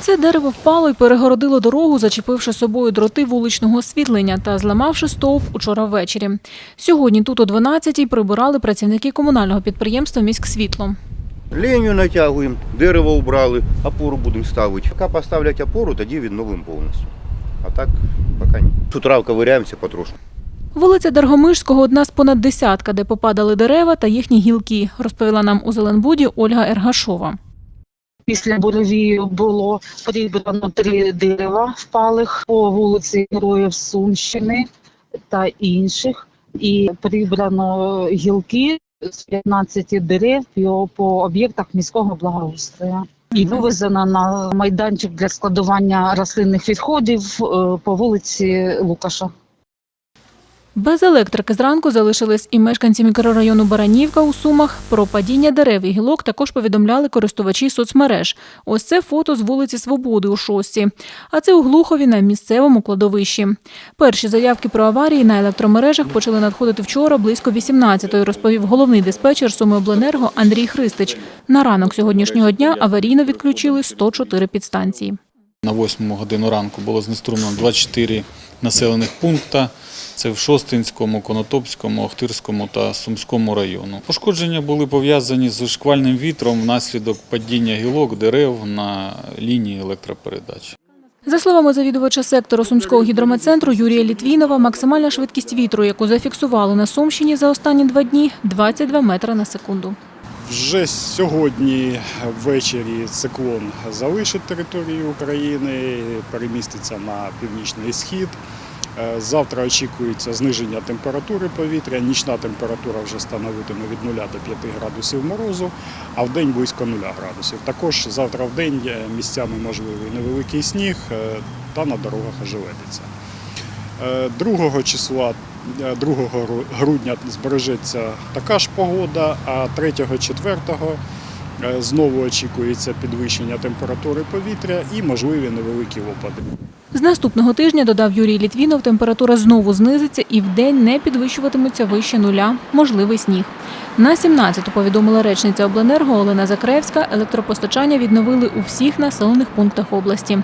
Це дерево впало і перегородило дорогу, зачепивши собою дроти вуличного освітлення та зламавши стовп учора ввечері. Сьогодні тут о 12-й прибирали працівники комунального підприємства «Міськсвітло». Леню натягуємо, дерево убрали, опору будемо ставити. Поки поставлять опору, тоді відновимо повністю. А так, поки ні. З утра ковиряємося потрошку. Вулиця Даргомишського – одна з понад десятка, де попадали дерева та їхні гілки, розповіла нам у Зеленбуді Ольга Ергашова. Після буревію було прибрано три дерева впалих по вулиці Героїв Сумщини та інших, і прибрано гілки з 15 дерев по- об'єктах міського благоустрою. І вивезено на майданчик для складування рослинних відходів е, по вулиці Лукаша. Без електрики зранку залишились і мешканці мікрорайону Баранівка у Сумах. Про падіння дерев і гілок також повідомляли користувачі соцмереж. Ось це фото з вулиці Свободи у Шості. А це у Глухові на місцевому кладовищі. Перші заявки про аварії на електромережах почали надходити вчора близько 18-ї, розповів головний диспетчер Сумиобленерго Андрій Христич. На ранок сьогоднішнього дня аварійно відключили 104 підстанції. На 8 годину ранку було знеструмлено 24 населених пункта. Це в Шостинському, Конотопському, Охтирському та Сумському району. Пошкодження були пов'язані з шквальним вітром внаслідок падіння гілок дерев на лінії електропередач. За словами завідувача сектору Сумського гідрометцентру Юрія Літвінова, максимальна швидкість вітру, яку зафіксували на Сумщині за останні два дні – 22 метри на секунду. Вже сьогодні ввечері циклон залишить територію України, переміститься на північний схід. Е, Завтра очікується зниження температури повітря. Нічна температура вже становитиме від 0 до 5 градусів морозу, а в день близько 0 градусів. Також завтра в день місцями можливий невеликий сніг е, та на дорогах ожеледиться. Е, 2 числа, е, 2 грудня збережеться така ж погода, а 3-4 е, знову очікується підвищення температури повітря і можливі невеликі опади. З наступного тижня, додав Юрій Літвінов, температура знову знизиться і вдень не підвищуватиметься вище нуля, можливий сніг. На 17-ту повідомила речниця Обленерго Олена Закревська, електропостачання відновили у всіх населених пунктах області.